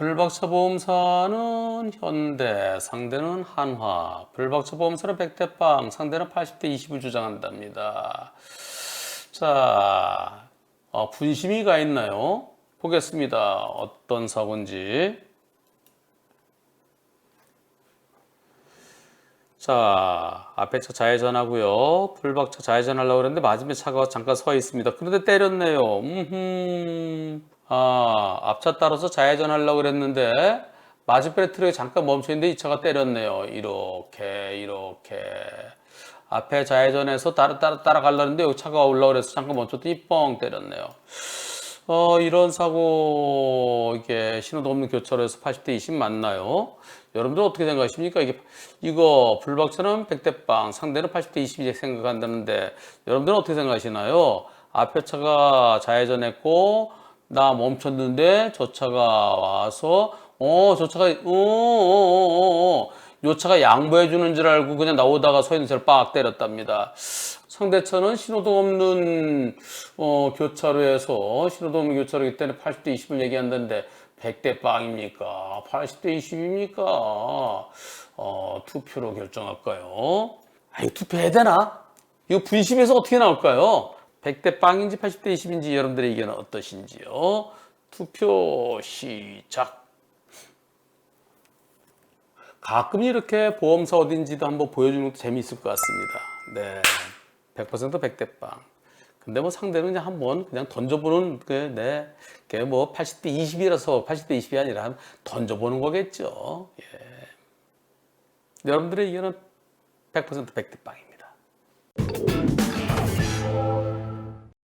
불박차 보험사는 현대, 상대는 한화. 불박차 보험사는 100대 빵, 상대는 80대 20을 주장한답니다. 자, 어, 분심이 가 있나요? 보겠습니다. 어떤 사고인지. 자, 앞에 차 좌회전하고요. 불박차 좌회전하려고 그랬는데 맞으면 차가 잠깐 서 있습니다. 그런데 때렸네요. 음흠. 아, 앞차 따라서 좌회전하려고 그랬는데 맞은편에 트럭이 잠깐 멈춰 있는데 이 차가 때렸네요. 이렇게 이렇게. 앞에 좌회전해서 따라 따라 따라가려는데 여기 차가 올라오고 그래서 잠깐 멈췄더니 뻥 때렸네요. 어, 이런 사고, 이게 신호도 없는 교차로에서 80대 20 맞나요? 여러분들 어떻게 생각하십니까? 이게, 이거, 불박차는 100대 빵, 상대는 80대 20 생각한다는데, 여러분들은 어떻게 생각하시나요? 앞에 차가 좌회전했고, 나 멈췄는데, 저 차가 와서, 어, 저 차가, 어, 어, 요 차가 양보해 주는 줄 알고 그냥 나오다가 서 있는 차를 빡 때렸답니다. 상대차는 신호등 없는 어, 교차로에서 신호등 없는 교차로이기 때문에 80대 20을 얘기한다는데 100대 빵입니까? 80대 20입니까? 어, 투표로 결정할까요? 아, 이거 투표해야 되나? 이거 분심에서 어떻게 나올까요? 100대 빵인지 80대 20인지 여러분들의 의견은 어떠신지요? 투표 시작. 가끔 이렇게 보험사 어딘지도 한번 보여주는 것도 재미있을 것 같습니다. 네. 100% 100대 빵. 근데 뭐 상대는 그냥 한번 그냥 던져보는 그, 네. 그게 뭐 80대 20이라서 80대 20이 아니라 던져보는 거겠죠. 예. 여러분들의 의견은 100% 100대 빵입니다.